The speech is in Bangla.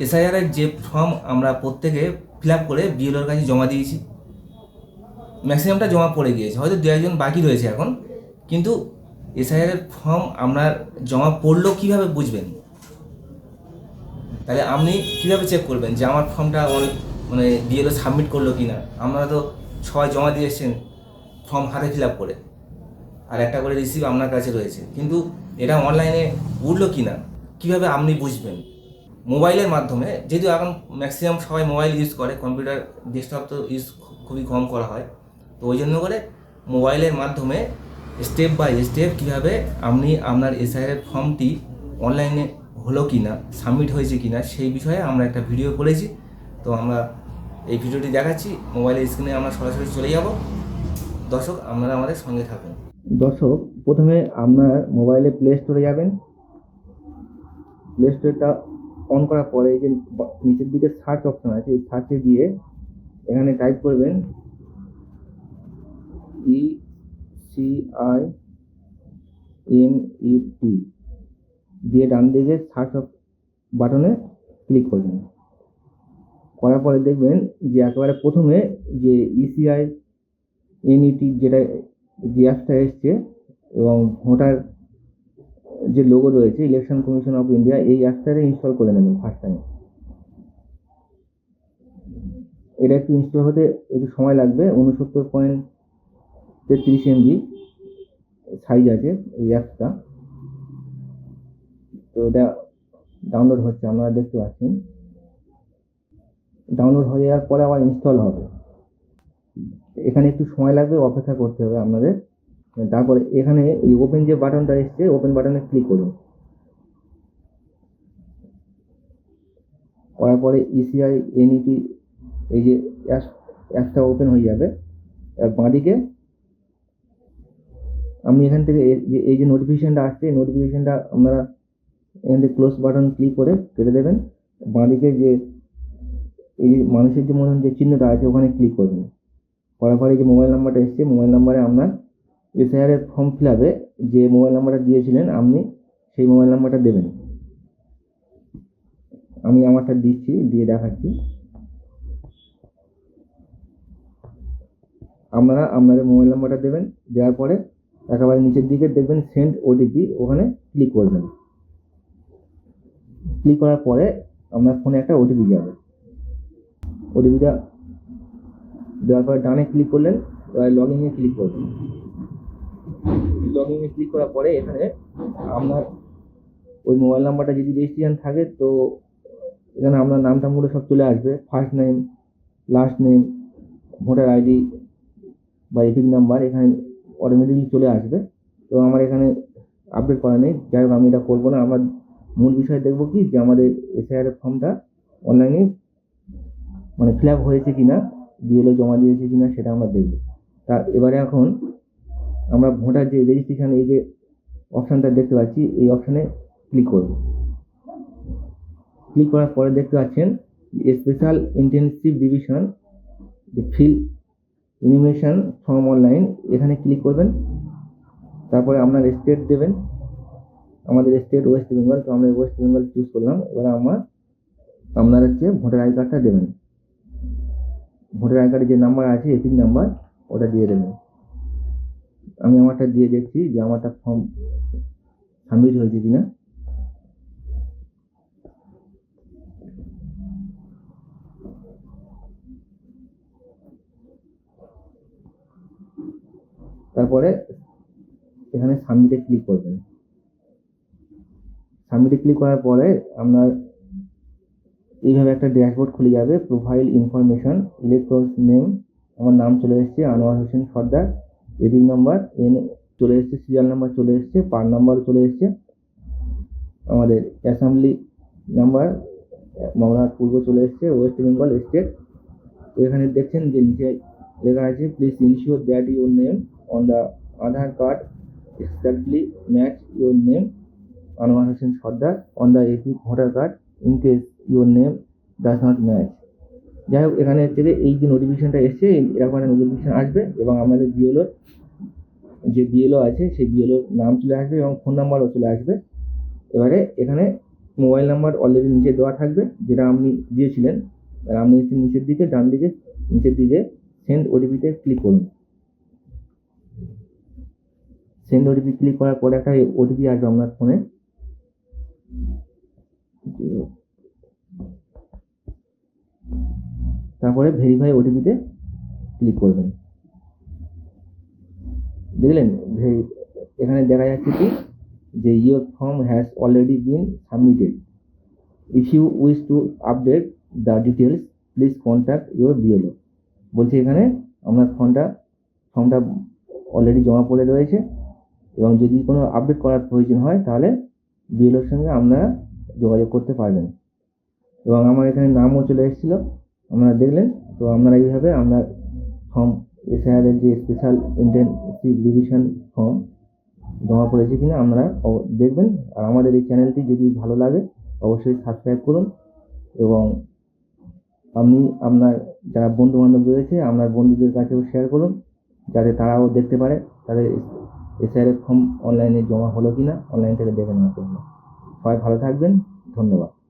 এসআইআরের যে ফর্ম আমরা প্রত্যেকে ফিল আপ করে বিএলওর কাছে জমা দিয়েছি। ম্যাক্সিমামটা জমা পড়ে গিয়েছে। হয়তো দু একজন বাকি রয়েছে এখন। কিন্তু এসআইআরের ফর্ম আপনার জমা পড়ল কীভাবে বুঝবেন? তাহলে আপনি কীভাবে চেক করবেন যে আমার ফর্মটা অনেক মানে বিএলও সাবমিট করল কি না আপনারা তো সবাই জমা দিয়ে এসছেন ফর্ম হাতে ফিল আপ করে। আর একটা করে রিসিভ আপনার কাছে রয়েছে। কিন্তু এটা অনলাইনে উঠল কি না কীভাবে আপনি বুঝবেন? মোবাইলের মাধ্যমে, যেহেতু এখন ম্যাক্সিমাম সবাই মোবাইল ইউজ করে কম্পিউটার ডেস্কটপ তো ইউজ খুবই কম করা হয়, তো ওই জন্য করে মোবাইলের মাধ্যমে স্টেপ বাই স্টেপ কীভাবে আপনি আপনার এসআইআর ফর্মটি অনলাইনে হলো কি না সাবমিট হয়েছে কি না সেই বিষয়ে আমরা একটা ভিডিও করেছি। তো আমরা এই ভিডিওটি দেখাচ্ছি মোবাইলের স্ক্রিনে আমরা সরাসরি চলে যাব। দর্শক, আপনারা আমাদের সঙ্গে থাকুন। দর্শক, প্রথমে আপনার মোবাইলে প্লে স্টোরে যাবেন। প্লে স্টোরটা অন করার পরে যে নিচের দিকে সার্চ অপশন আছে, এই সার্চে গিয়ে এখানে টাইপ করবেন E C I M E T দিয়ে ডান দিকে সার্চ বাটনে ক্লিক করবেন। করার পরে দেখবেন যে একেবারে প্রথমে যে E ইসিআই এনইটি যেটা, যে অ্যাপটা এসছে এবং ভোটার যে লোগো রয়েছে ইলেকশন কমিশন অফ ইন্ডিয়া এই অ্যাপটারে ইনস্টল করে নেবেন ফার্স্ট টাইম এটা একটু ইনস্টল হতে একটু সময় লাগবে, উনসত্তর পয়েন্ট তেত্রিশ এমবি সাইজ আছে এই অ্যাপটা তো এটা ডাউনলোড হচ্ছে, আপনারা দেখতে পাচ্ছেন। ডাউনলোড হয়ে যাওয়ার পরে আবার ইনস্টল হবে। এখানে একটু সময় লাগবে, অপেক্ষা করতে হবে আপনাদের। তারপরে এখানে এই ওপেন যে বাটনটা এসছে ওপেন বাটনে ক্লিক করুন। করার পরে E ইসিআই এনইটি এই যে অ্যাপটা ওপেন হয়ে যাবে। বাঁদিকে আপনি এখান থেকে এই যে নোটিফিকেশানটা আসছে, এই নোটিফিকেশানটা আপনারা এখান থেকে ক্লোজ বাটন ক্লিক করে কেটে দেবেন। বাঁদিকে যে, এই মানুষের যে মতন যে চিহ্নটা আছে, ওখানে ক্লিক করবেন করার পরে যে মোবাইল নাম্বারটা এসছে মোবাইল নাম্বারে আপনার এসআইআর এর ফর্ম ফিল আপে যে মোবাইল নাম্বারটা দিয়েছিলেন, আপনি সেই মোবাইল নাম্বারটা দেবেন। আমি আমারটা দিচ্ছি, দিয়ে দেখাচ্ছি। আপনারা আপনাদের মোবাইল নাম্বারটা দেবেন, দেওয়ার পরে একেবারে নিচের দিকে দেখবেন সেন্ড ওটিপি ওখানে ক্লিক করবেন। ক্লিক করার পরে আপনার ফোনে একটা ওটিপি যাবে। ওটিপিটা দেওয়ার পরে ডানে ক্লিক করলেন, এবার লগ ইনে ক্লিক করবেন। লগ ইনে ক্লিক করার পরে এখানে আপনার ওই মোবাইল নাম্বারটা যদি রেজিস্ট্রেশন থাকে, তো এখানে আপনার নাম টামগুলো সব চলে আসবে। First name last name voter ID বা এপিক নাম্বার এখানে অটোমেটিকলি চলে আসবে। তো আমার এখানে আপডেট করা নেই। যাই হোক, আমি এটা করব না। আমার মূল বিষয় দেখব কি, যে আমাদের এসআইআর ফর্মটা অনলাইনে মানে ফিল আপ হয়েছে কি না বিএলও জমা দিয়েছে কি না সেটা আমরা দেখব। তা এবারে এখন আমরা ভোটার যে রেজিস্ট্রেশন এই যে অপশানটা দেখতে পাচ্ছি, এই অপশানে ক্লিক করব। ক্লিক করার পরে দেখতে পাচ্ছেন স্পেশাল ইন্টেনসিভ ডিভিশন যে ফিল ইনিমেশন ফর্ম অনলাইন এখানে ক্লিক করবেন। তারপরে আপনার স্টেট দেবেন। আমাদের স্টেট ওয়েস্ট বেঙ্গল তো আমরা ওয়েস্ট বেঙ্গল চুজ করলাম। এবারে আমার, আপনার হচ্ছে ভোটার আই কার্ডটা দেবেন। ভোটার আই কার্ডে যে নাম্বার আছে, এপিক নাম্বার ওটা দিয়ে দেবেন। আমি আমারটা দিয়ে দেখছি যে আমারটা ফর্ম সাবমিট হয়েছে কিনা। তারপরে এখানে সাবমিটে ক্লিক করবেন। সাবমিটে ক্লিক করার পরে আপনার এইভাবে একটা ড্যাশবোর্ড খুলে যাবে প্রোফাইল ইনফরমেশন ইলেকট্রনিক্স নেম আমার নাম চলে এসেছে, আনোয়ার হোসেন সর্দার। এডিং নাম্বার এন চলে এসেছে সিরিয়াল নাম্বার চলে এসেছে পার নাম্বার চলে এসেছে। আমাদের অ্যাসেম্বলি নাম্বার মমনাথ পূর্ব চলে এসেছে ওয়েস্ট বেঙ্গল স্টেট তো এখানে দেখছেন যে নিচে লেখা আছে please ensure that your name on the Aadhaar card exactly match your name Anwar Hossain Sardar on the EP voter card in case your name does not match যাই হোক, এখানে হচ্ছে যে এই যে নোটিফিকেশনটা এসছে এরকম একটা নোটিফিকেশন আসবে এবং আমাদের বিএলওর যে বিএলও আছে, সেই বিএলওর নাম চলে আসবে এবং ফোন নাম্বারও চলে আসবে। এবারে এখানে মোবাইল নাম্বার অলরেডি নিচে দেওয়া থাকবে, যেটা আপনি দিয়েছিলেন। আর আপনি একটু নিচের দিকে, ডান দিকে, নিচের দিকে সেন্ড ওটিপিতে ক্লিক করুন। সেন্ড ওটিপি ক্লিক করার পরে একটা ওটিপি আসবে আপনার ফোনে তারপরে ভেরিফাই ওটিপিতে ক্লিক করবেন। দেখলেন এখানে দেখা যাচ্ছে কি, যে your form has already been submitted if you wish to update the details please contact your BLO বলছে এখানে আপনার ফর্মটা ফর্মটা অলরেডি জমা পড়ে রয়েছে এবং যদি কোনো আপডেট করার প্রয়োজন হয়, তাহলে বিএলওর সঙ্গে আপনারা যোগাযোগ করতে পারবেন। এবং আমার এখানে নামও চলে এসেছিল। আপনারা দেখলেন, তো আপনারা এইভাবে আপনার ফর্ম এসআইআরের যে স্পেশাল ইন্টেনসিভ ডিভিশন ফর্ম জমা পড়েছে কিনা আপনারা দেখবেন। আর আমাদের এই চ্যানেলটি যদি ভালো লাগে, অবশ্যই সাবস্ক্রাইব করুন এবং আপনি, আপনার যারা বন্ধু বান্ধব রয়েছে, আপনার বন্ধুদের কাছেও শেয়ার করুন, যাতে তারাও দেখতে পারে তাদের এসআইআর ফর্ম অনলাইনে জমা হলো কিনা অনলাইন থেকে দেখে নেওয়ার জন্য। সবাই ভালো থাকবেন। ধন্যবাদ।